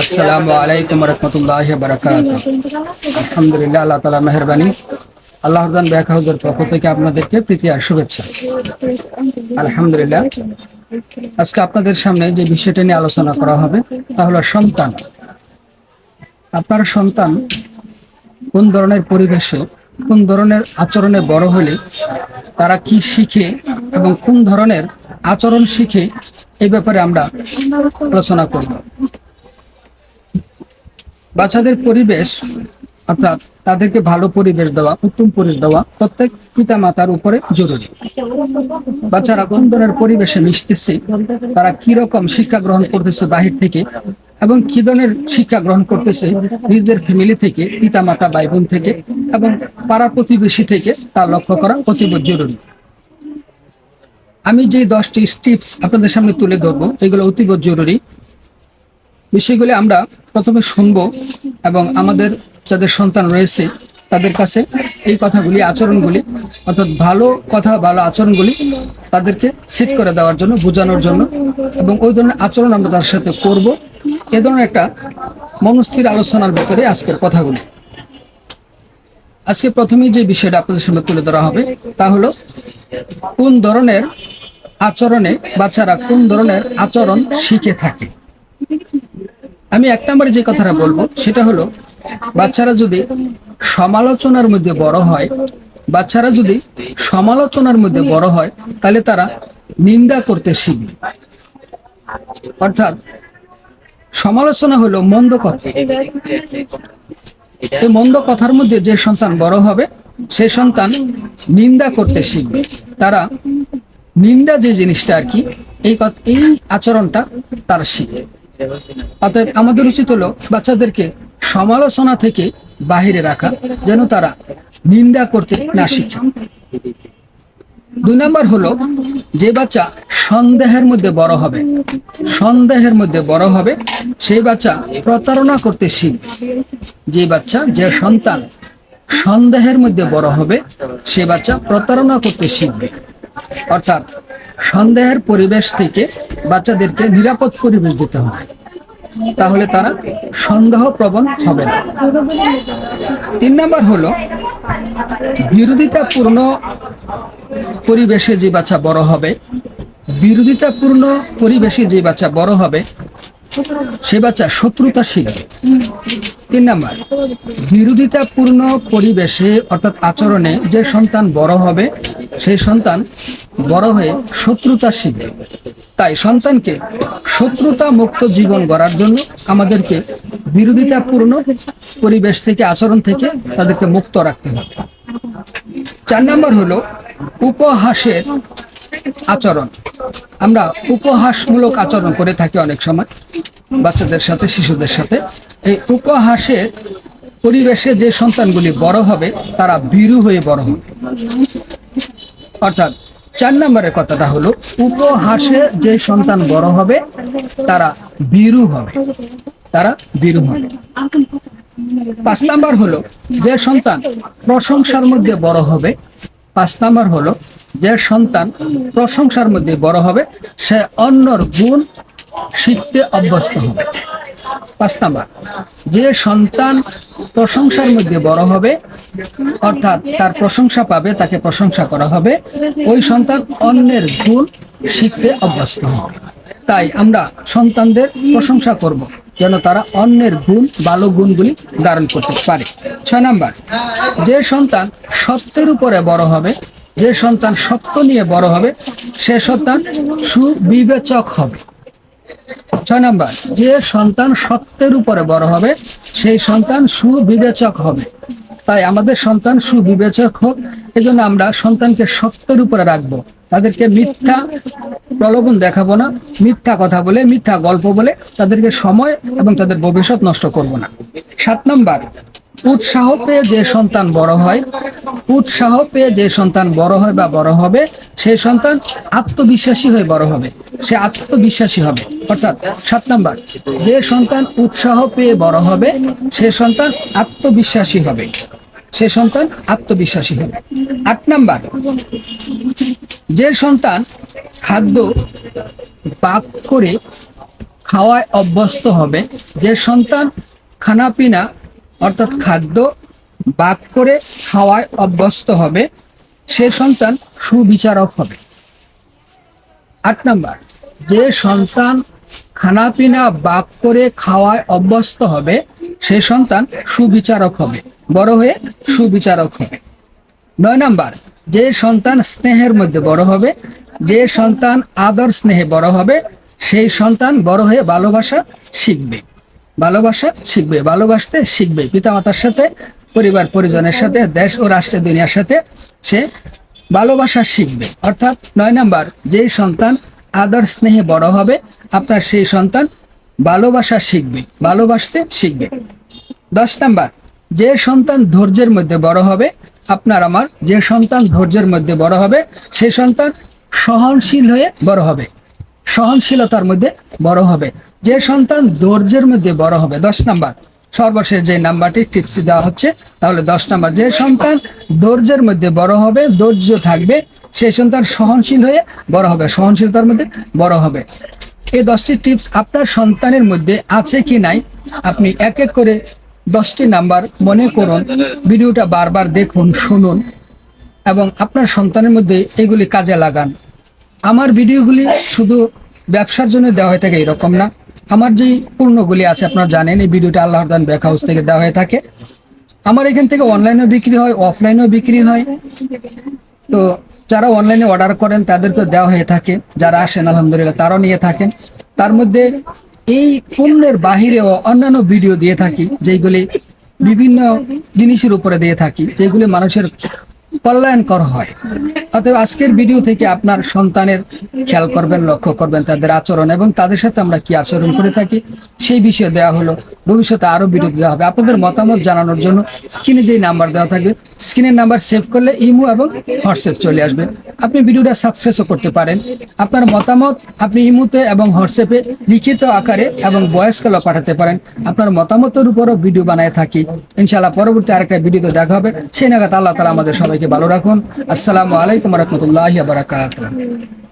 আসসালামু আলাইকুম রহমতুল্লাহ আলহামদুলিল্লাহ, আল্লাহ তালা মেহরবানি। আল্লাহ রহমান পক্ষ থেকে আপনাদেরকে প্রীতি আর শুভেচ্ছা। আলহামদুলিল্লাহ। আজকে আপনাদের সামনে যে বিষয়টা নিয়ে আলোচনা করা হবে, তা হলো সন্তান। আপনার সন্তান কোন ধরনের পরিবেশে, কোন ধরনের আচরণে বড় হলে তারা কি শিখে এবং কোন ধরনের আচরণ শিখে এই ব্যাপারে আমরা আলোচনা করব। বাচ্চাদের পরিবেশ, অর্থাৎ তাদেরকে ভালো পরিবেশ দেওয়া, উত্তম পরিবেশ দেওয়া প্রত্যেক পিতা মাতার উপরে জরুরি। বাচ্চারা কোন ধরনের পরিবেশে মিশতেছে, তারা কি রকম শিক্ষা গ্রহণ করতেছে বাহির থেকে, এবং কি ধরনের শিক্ষা গ্রহণ করতেছে নিজেদের ফ্যামিলি থেকে পিতা মাতা ভাই বোন থেকে, এবং পাড়া প্রতিবেশী থেকে, তা লক্ষ্য করা অতীব জরুরি। আমি যে দশটি স্টিপস আপনাদের সামনে তুলে ধরবো, এগুলো অতীব জরুরি। বিষয়গুলি আমরা প্রথমে শুনব এবং আমাদের যাদের সন্তান রয়েছে তাদের কাছে এই কথাগুলি, আচরণগুলি, অর্থাৎ ভালো কথা, ভালো আচরণগুলি তাদেরকে সেট করে দেওয়ার জন্য, বোঝানোর জন্য এবং ওই ধরনের আচরণ আমরা তার সাথে করব। এ ধরনের একটা মনস্থির আলোচনার ভেতরে আজকের কথাগুলি। আজকে প্রথমেই যে বিষয়টা আপনাদের সামনে তুলে ধরা হবে তা হলো কোন ধরনের আচরণে বাচ্চারা কোন ধরনের আচরণ শিখে থাকে? আমি এক নম্বরে যে কথাটা বলব, সেটা হলো বাচ্চারা যদি সমালোচনার মধ্যে বড় হয়, বাচ্চারা যদি সমালোচনার মধ্যে বড় হয়, তাহলে তারা নিন্দা করতে শিখবে। অর্থাৎ সমালোচনা হলো মন্দ কথা। এই মন্দ কথার মধ্যে যে সন্তান বড় হবে, সে সন্তান নিন্দা করতে শিখবে। তারা নিন্দা যে জিনিসটা আর কি, এই এই আচরণটা তারা শিখবে অতএব আমাদের উচিত হলো বাচ্চাদেরকে সমালোচনা থেকে বাহিরে রাখা, যেন তারা নিন্দা করতে না শিখে। দুই নাম্বার হলো, যে বাচ্চা সন্দেহের মধ্যে বড় হবে, সন্দেহের মধ্যে বড় হবে, সেই বাচ্চা প্রতারণা করতে শিখবে। যে বাচ্চা, যে সন্তান সন্দেহের মধ্যে বড় হবে, সে বাচ্চা প্রতারণা করতে শিখবে। অর্থাৎ সন্দেহের পরিবেশ থেকে বাচ্চাদেরকে নিরাপদ পরিবেশ দিতে হবে। তাহলে তারা সন্দেহ প্রবণ হবে না। তিন নাম্বার হলো, বিরোধিতাপূর্ণ পরিবেশে যে বাচ্চা বড় হবে, বিরোধিতাপূর্ণ পরিবেশে যে বাচ্চা বড় হবে, সে বাচ্চা শত্রুতা শিখবে। তিন নাম্বার, বিরোধিতাপূর্ণ পরিবেশে অর্থাৎ আচরণে যে সন্তান বড় হবে সেই সন্তান বড় হয়ে শত্রুতা শিখবে। তাই সন্তানকে শত্রুতা মুক্ত জীবন গড়ার জন্য আমাদেরকে বিরোধিতাপূর্ণ পরিবেশ থেকে, আচরণ থেকে তাদেরকে মুক্ত রাখতে হবে। চার নম্বর হলো উপহাসের আচরণ। আমরা উপহাসমূলক আচরণ করে থাকি অনেক সময়, বাচ্চাদের সাথে, শিশুদের সাথে। এই উপহাসের পরিবেশে যে সন্তানগুলি বড় হবে, তারা বীরু হয়ে বড় হবে। অর্থাৎ চার নম্বরের কথাটা হলো, উপহাসে যে সন্তান বড় হবে, তারা বীরু হবে। তারা বীরু হবে। পাঁচ নাম্বার হলো, যে সন্তান প্রশংসার মধ্যে বড় হবে, পাঁচ নাম্বার হলো, যে সন্তান প্রশংসার মধ্যে বড় হবে, সে অন্যর গুণ শিখতে অভ্যস্ত হবে। পাঁচ নাম্বার, যে সন্তান প্রশংসার মধ্যে বড় হবে অর্থাৎ তার প্রশংসা পাবে, তাকে প্রশংসা করা হবে। ওই সন্তান অন্যের গুণ শিখতে অভ্যস্ত হবে। তাই আমরা সন্তানদের প্রশংসা করব, যেন তারা অন্যের গুণ, ভালো গুণগুলি ধারণ করতে পারে। ছয় নাম্বার, যে সন্তান সত্যের উপরে বড় হবে, যে সন্তান সত্য নিয়ে বড় হবে, সে সন্তান সুবিবেচক হবে। ছয় নাম্বার, যে সন্তান সত্যের উপরে বড় হবে, সেই সন্তান সুবিবেচক হবে। তাই আমাদের সন্তান সুবিবেচক হোক, এজন্য আমরা সন্তানকে সত্যের উপরে রাখব। তাদেরকে মিথ্যা প্রলোভন দেখাবো না, মিথ্যা কথা বলে, মিথ্যা গল্প বলে তাদেরকে সময় এবং তাদের ভবিষ্যৎ নষ্ট করব না। সাত নম্বর, উৎসাহ পেয়ে যে সন্তান বড় হয়, উৎসাহ পেয়ে যে সন্তান বড় হয় বা বড় হবে সেই সন্তান আত্মবিশ্বাসী হয়ে বড় হবে, সে আত্মবিশ্বাসী হবে। অর্থাৎ সাত নাম্বার, যে সন্তান উৎসাহ পেয়ে বড় হবে, সে সন্তান আত্মবিশ্বাসী হবে। সে সন্তান আত্মবিশ্বাসী হবে আট নাম্বার, যে সন্তান খাদ্য পাক করে খাওয়ায় অভ্যস্ত হবে, যে সন্তান খানাপিনা, অর্থাৎ খাদ্য বাক করে খাওয়ায় অভ্যস্ত হবে, সে সন্তান সুবিচারক হবে। আট নাম্বার, যে সন্তান খানাপিনা বাক করে খাওয়ায় অভ্যস্ত হবে সে সন্তান সুবিচারক হবে। বড় হয়ে সুবিচারক হবে। নয় নাম্বার, যে সন্তান স্নেহের মধ্যে বড় হবে, যে সন্তান আদর স্নেহে বড় হবে, সেই সন্তান বড় হয়ে ভালোবাসা শিখবে। ভালোবাসা শিখবে, ভালোবাসতে শিখবে। পিতামাতার সাথে, পরিবার পরিজনের সাথে, দেশ ও রাষ্ট্রের দুনিয়ার সাথে সে ভালোবাসা শিখবে। অর্থাৎ নয় নাম্বার, যে সন্তান আদর স্নেহে বড় হবে, আপনার সেই সন্তান ভালোবাসা শিখবে, ভালোবাসতে শিখবে। দশ নাম্বার, যে সন্তান ধৈর্যের মধ্যে বড় হবে, আপনার আমার, যে সন্তান ধৈর্যের মধ্যে বড় হবে, সে সন্তান সহনশীল হয়ে বড় হবে, সহনশীলতার মধ্যে বড় হবে। যে সন্তান ধৈর্যের মধ্যে বড় হবে, দশ নাম্বার, সর্বশেষ যে নাম্বারটি টিপস দেওয়া হচ্ছে, তাহলে দশ নাম্বার, যে সন্তান ধৈর্যের মধ্যে বড় হবে, ধৈর্য থাকবে সেই সন্তান সহনশীল হয়ে বড় হবে, সহনশীলতার মধ্যে বড় হবে। এই দশটি টিপস আপনার সন্তানের মধ্যে আছে কি নাই, আপনি এক এক করে দশটি নাম্বার মনে করুন, ভিডিওটা বারবার দেখুন, শুনুন এবং আপনার সন্তানের মধ্যে এগুলি কাজে লাগান। আমার ভিডিওগুলি শুধু ব্যবসার জন্য দেওয়া হয়ে থাকে এরকম না, আমার যেই পূর্ণগুলি আছে আপনারা জানেন, এই ভিডিওটা আল্লাহর দান ব্যাক হাউস থেকে দেওয়া হয়ে থাকে। আমার এখান থেকে অনলাইনেও বিক্রি হয় অফলাইনেও বিক্রি হয়। তো যারা অনলাইনে অর্ডার করেন তাদেরকে দেওয়া হয়ে থাকে। যারা আসেন, আলহামদুলিল্লাহ, তারাও নিয়ে থাকেন। তার মধ্যে এই পণ্যের বাহিরেও অন্যান্য ভিডিও দিয়ে থাকি যেগুলি বিভিন্ন জিনিসের উপরে দিয়ে থাকি, যেগুলি মানুষের কল্যাণকর হয়। অতএব আজকের ভিডিও থেকে আপনার সন্তানের খেয়াল করবেন, লক্ষ্য করবেন তাদের আচরণ এবং তাদের সাথে আমরা কি আচরণ করে থাকি, সেই বিষয়ে দেওয়া হলো। ভবিষ্যতে আরও ভিডিও দেওয়া হবে। আপনাদের মতামত জানানোর জন্য স্ক্রিনে যেই নাম্বার দেওয়া থাকবে স্ক্রিনের নাম্বার সেভ করলে ইমো এবং হোয়াটসঅ্যাপ চলে আসবে। আপনি ভিডিওটা সাবস্ক্রাইবও করতে পারেন। আপনার মতামত আপনি ইমুতে এবং হোয়াটসঅ্যাপে লিখিত আকারে এবং ভয়েস কলও পাঠাতে পারেন। আপনার মতামতের উপরও ভিডিও বানায় থাকি। ইনশাআল্লাহ পরবর্তী আরেকটা ভিডিওতে দেখা হবে। সেই নাগাদ আল্লাহ তালা আমাদের সবাইকে ভালো রাখুন। আসসালামু আলাইকুম। রহমতুল্লাহ বারাকাতুহ